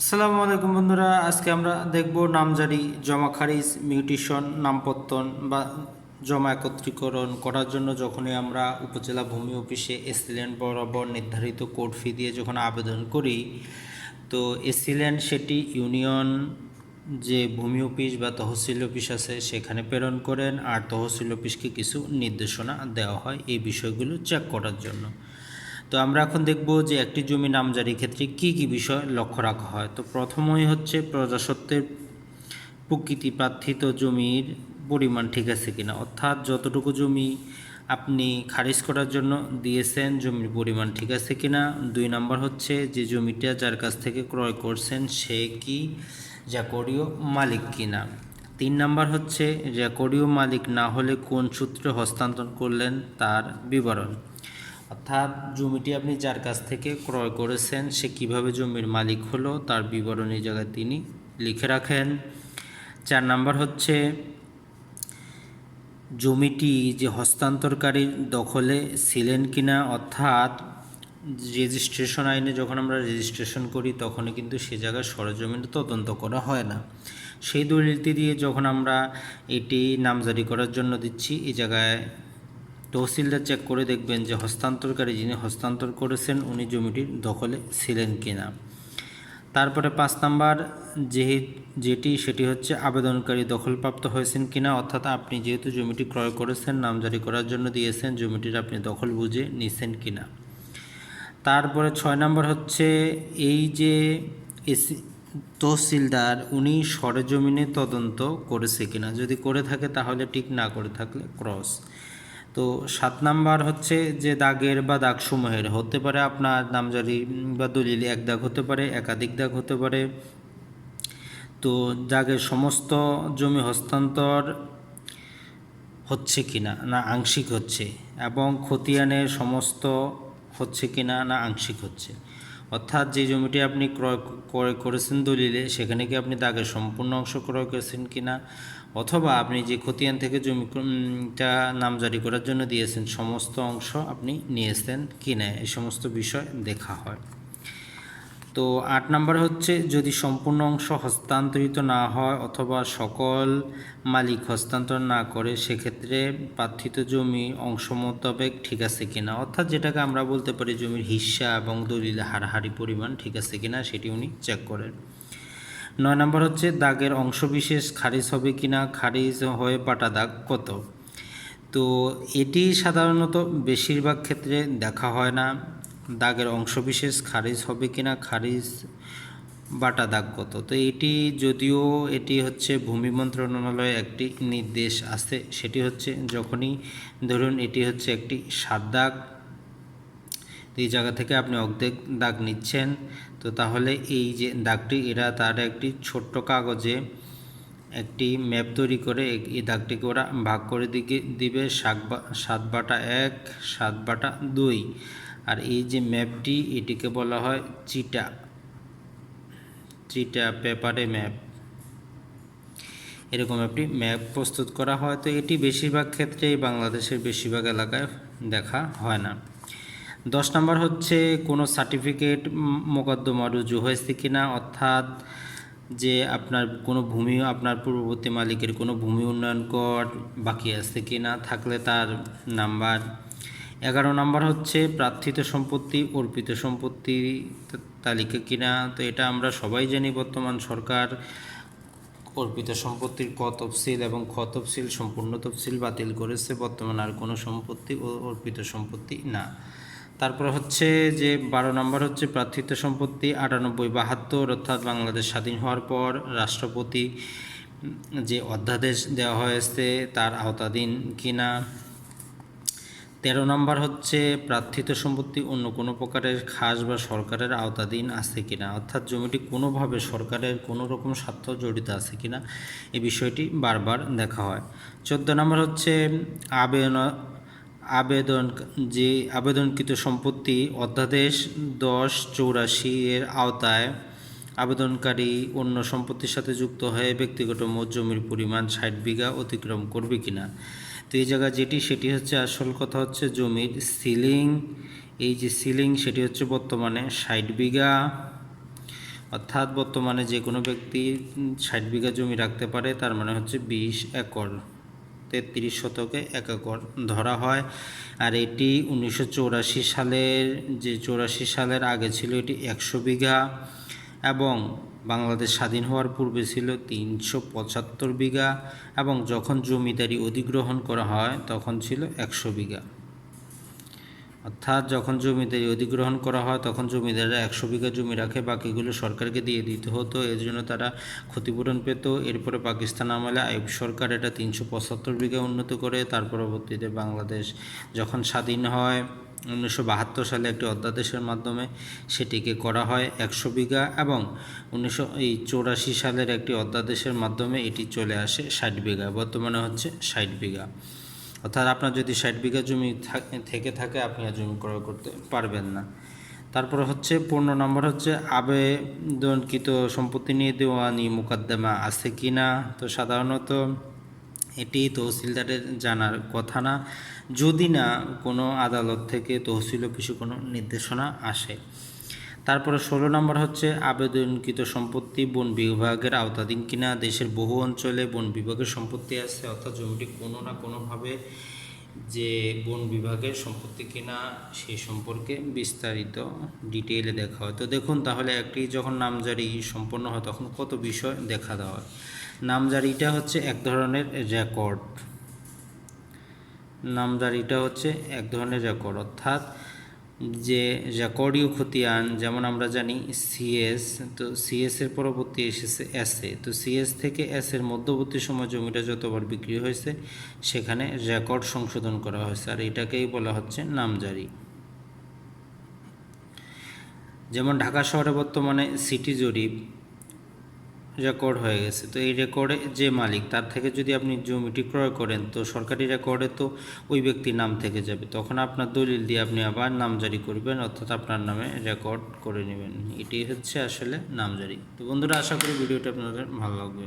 আসসালামু আলাইকুম বন্ধুরা, আজকে আমরা দেখব নামজারি জমা খারিজ মিউটেশন, নামপত্তন বা জমা একত্রীকরণ করার জন্য যখনই আমরা উপজেলা ভূমি অফিসে এসিল্যান্ড বরাবর নির্ধারিত কোর্ট ফি দিয়ে যখন আবেদন করি, তো এসিল্যান্ড সেটি ইউনিয়ন যে ভূমি অফিস বা তহসিল অফিস আছে সেখানে প্রেরণ করেন, আর তহসিল অফিসকে কিছু নির্দেশনা দেওয়া হয় এই বিষয়গুলো চেক করার জন্য। তো আমরা এখন দেখব যে একটি জমি নামজারির ক্ষেত্রে কি কি বিষয় লক্ষ্য রাখা হয়। তো প্রথমই হচ্ছে প্রজাসত্বের প্রকৃতি প্রার্থিত জমির পরিমাণ ঠিক আছে কিনা। অর্থাৎ যতটুকু জমি আপনি খারিজ করার জন্য দিয়েছেন, জমির পরিমাণ ঠিক আছে কিনা। দুই নাম্বার হচ্ছে যে জমিটা যার কাছ থেকে ক্রয় করছেন সে কি রেকর্ডীয় মালিক কিনা। তিন নাম্বার হচ্ছে রেকর্ডীয় মালিক না হলে কোন সূত্রে হস্তান্তর করলেন তার বিবরণ। অর্থাৎ জমিটি আপনি যার কাছ থেকে ক্রয় করেছেন, সে কীভাবে জমির মালিক হলো, তার বিবরণ জায়গায় তিনি লিখে রাখেন। চার নাম্বার হচ্ছে, জমিটি যে হস্তান্তরকারীর দখলে ছিলেন কিনা, অর্থাৎ রেজিস্ট্রেশন আইনে যখন আমরা রেজিস্ট্রেশন করি, তখনই কিন্তু সে জায়গায় সরজমিন তদন্ত করা হয় না। সেই দলিলটি দিয়ে যখন আমরা এটি নামজারি করার জন্য দিচ্ছি, এই জায়গায় তহসিলদার চেক করে দেখবেন যে হস্তান্তরকারী যিনি হস্তান্তর করেছেন, উনি জমিটির দখলে ছিলেন কিনা। তারপরে পাঁচ নাম্বার যে যেটি, সেটি হচ্ছে আবেদনকারী দখলপ্রাপ্ত হয়েছেন কিনা, অর্থাৎ আপনি যেহেতু জমিটি ক্রয় করেছেন, নামজারি করার জন্য দিয়েছেন, জমিটির আপনি দখল বুঝে নিছেন কিনা। তারপরে ছয় নম্বর হচ্ছে, এই যে এসি, তহসিলদার, উনি সরেজমিনে তদন্ত করেছে কিনা। যদি করে থাকে, তাহলে ঠিক না করে থাকলে ক্রস। তো সাত নাম্বার হচ্ছে যে দাগের বা দাগসমূহের, হতে পারে আপনার নামজারি বা দলিল, এক দাগ হতে পারে, একাধিক দাগ হতে পারে। তো দাগের সমস্ত জমি হস্তান্তর হচ্ছে কিনা না আংশিক হচ্ছে এবং খতিয়ানের সমস্ত হচ্ছে কিনা না আংশিক হচ্ছে। অর্থাৎ যে জমিটি আপনি ক্রয় ক্রয় করেছেন দলিলে, সেখানে কি আপনি দাগের সম্পূর্ণ অংশ ক্রয় করেছেন কি না অথবা আপনি যে খতিয়ান থেকে জমিটা নামজারি করার জন্য দিয়েছেন, সমস্ত অংশ আপনি নিয়েছেন কি না এই সমস্ত বিষয় দেখা হয়। তো আট নাম্বার হচ্ছে, যদি সম্পূর্ণ অংশ হস্তান্তরিত না হয় অথবা সকল মালিক হস্তান্তর না করে, সেক্ষেত্রে প্রার্থিত জমি অংশ মোতাবেক ঠিক আছে কিনা? অর্থাৎ যেটাকে আমরা বলতে পারি জমির হিস্সা এবং দলিলে হাড়াহাড়ি পরিমাণ ঠিক আছে কিনা, সেটি উনি চেক করেন। নয় নম্বর হচ্ছে, দাগের অংশবিশেষ খারিজ হবে কিনা, খারিজ হয়ে পাটা দাগ কত? তো এটি সাধারণত বেশিরভাগ ক্ষেত্রে দেখা হয় না। দাগের অংশবিশেষ খারিজ হবে কিনা, খারিজ বাটা দাগ কত? তো এটি যদিও এটি হচ্ছে ভূমি মন্ত্রণালয়ে একটি নির্দেশ আছে, সেটি হচ্ছে যখনই ধরুন এটি হচ্ছে একটি সাত দাগ এই জায়গা থেকে আপনি অর্ধেক দাগ নিচ্ছেন, তো তাহলে এই যে দাগটি, এরা তার একটি ছোট্ট কাগজে একটি ম্যাপ তৈরি করে এই দাগটিকে ওরা ভাগ করে দিকে দিবে সাত বাটা এক, সাত বাটা দুই। আর এই যে ম্যাপটি এটিকে বলা হয় চিটা চিটা পেপারে ম্যাপ। এরকম একটি ম্যাপ প্রস্তুত করা হয়, তো এটি বেশিরভাগ ক্ষেত্রেই বাংলাদেশের বেশিরভাগ এলাকায় দেখা হয় না। দশ নম্বর হচ্ছে, কোনো সার্টিফিকেট মোকদ্দমা রুজু হয়েছে কি না অর্থাৎ যে আপনার কোনো ভূমি, আপনার পূর্ববর্তী মালিকের কোনো ভূমি উন্নয়ন কর বাকি আছে কি না থাকলে তার নাম্বার এগারো নম্বর হচ্ছে প্রার্থিত সম্পত্তি, অর্পিত সম্পত্তি তালিকা কিনা? তো এটা আমরা সবাই জানি বর্তমান সরকার। অর্পিত সম্পত্তির ক তফসিল এবং খ তফসিল সম্পূর্ণ তফসিল বাতিল করেছে। বর্তমানে আর কোনো সম্পত্তি ও অর্পিত সম্পত্তি না। তারপর হচ্ছে যে বারো নম্বর হচ্ছে প্রার্থিত সম্পত্তি আটানব্বই বাহাত্তর, অর্থাৎ বাংলাদেশ স্বাধীন হওয়ার পর রাষ্ট্রপতি যে অধ্যাদেশ দেওয়া হয়েছে তার আওতাধীন কিনা? তেরো নম্বর হচ্ছে প্রার্থিত সম্পত্তি অন্য কোনো প্রকারের খাস বা সরকারের আওতাধীন আছে কিনা? অর্থাৎ জমিটি কোনোভাবে সরকারের কোনো রকম স্বার্থ জড়িত আছে কিনা? এই বিষয়টি বারবার দেখা হয়। চোদ্দ নম্বর হচ্ছে আবেদন আবেদন, যে আবেদনকৃত সম্পত্তি অধ্যাদেশ দশ চৌরাশি এর আওতায় আবেদনকারী অন্য সম্পত্তির সাথে যুক্ত হয়ে ব্যক্তিগত মোট জমির পরিমাণ ষাট বিঘা অতিক্রম করবে কিনা? তো এই জায়গা যেটি, সেটি হচ্ছে আসল কথা হচ্ছে জমির সিলিং। এই যে সিলিং, সেটি হচ্ছে বর্তমানে ষাট বিঘা। অর্থাৎ বর্তমানে যে কোনো ব্যক্তি ষাট বিঘা জমি রাখতে পারে, তার মানে হচ্ছে বিশ একর, তেত্রিশ শতকে এক একর ধরা হয়। আর এটি উনিশশো সালের, যে চৌরাশি সালের আগে ছিল, এটি একশো বিঘা। এবং বাংলাদেশ স্বাধীন হওয়ার পূর্বে ছিল তিনশো পঁচাত্তর বিঘা এবং যখন জমিদারি অধিগ্রহণ করা হয় তখন ছিল একশো বিঘা। অর্থাৎ যখন জমিদারি অধিগ্রহণ করা হয় তখন জমিদাররা একশো বিঘা জমি রাখে, বাকিগুলো সরকারকে দিয়ে দিতে হতো। এর জন্য তারা ক্ষতিপূরণ পেত। এরপরে পাকিস্তান আমলে আইব সরকার এটা তিনশো পঁচাত্তর বিঘা উন্নত করে। তার পরবর্তীতে বাংলাদেশ যখন স্বাধীন হয় উনিশশো বাহাত্তর সালে একটি অধ্যাদেশের মাধ্যমে সেটিকে করা হয় একশো বিঘা এবং উনিশশো, এই চৌরাশি সালের একটি অধ্যাদেশের মাধ্যমে এটি চলে আসে ষাট বিঘা, বর্তমানে হচ্ছে ষাট বিঘা। অর্থাৎ আপনার যদি ষাট বিঘা জমি থাক- থেকে থাকে, আপনি আর জমি ক্রয় করতে পারবেন না। তারপর হচ্ছে পূর্ণ নম্বর হচ্ছে আবেদনকৃত সম্পত্তি নিয়ে দেওয়ানি মোকদ্দমা আছে কি না তো সাধারণত এটি তহসিলদারের জানার কথা না। যদি না, কোনো আদালত থেকে তহসিল অফিসে কোনো নির্দেশনা আসে। তারপরে ষোলো নম্বর হচ্ছে, আবেদনকৃত সম্পত্তি বন বিভাগের আওতাধীন কিনা? দেশের বহু অঞ্চলে বন বিভাগের সম্পত্তি আছে, অর্থাৎ জমিটি কোনো না কোনোভাবে যে বন বিভাগের সম্পত্তি কিনা সেই সম্পর্কে বিস্তারিত ডিটেইলে দেখা হয়। তো দেখুন, তাহলে একটি যখন নামজারি সম্পন্ন হয়, তখন কত বিষয় দেখা দেওয়া হয়। নামজারিটা হচ্ছে এক ধরনের রেকর্ড নামজারিটা হচ্ছে এক ধরনের রেকর্ড অর্থাৎ যে রেকর্ডীয় খতিয়ান, যেমন আমরা জানি সিএস তো সিএস এর পরবর্তী এসেছে এস এ। তো সিএস থেকে এস এর মধ্যবর্তী সময় জমিটা যতবার বিক্রি হয়েছে, সেখানে রেকর্ড সংশোধন করা হয়েছে। আর এটাকেই বলা হচ্ছে নামজারি। যেমন ঢাকা শহরে বর্তমানে সিটি জরিপ। রেকর্ড হয়ে গেছে। তো এই রেকর্ডে যে মালিক, তার থেকে যদি আপনি জমিটি ক্রয় করেন, তো সরকারি রেকর্ডে তো ওই ব্যক্তির নাম থেকে যাবে। তখন আপনার দলিল দিয়ে আপনি আবার নামজারি করবেন, অর্থাৎ আপনার নামে রেকর্ড করে নেবেন। এটি হচ্ছে আসলে নামজারি তো বন্ধুরা, আশা করি ভিডিওটা আপনাদের ভালো লাগবে।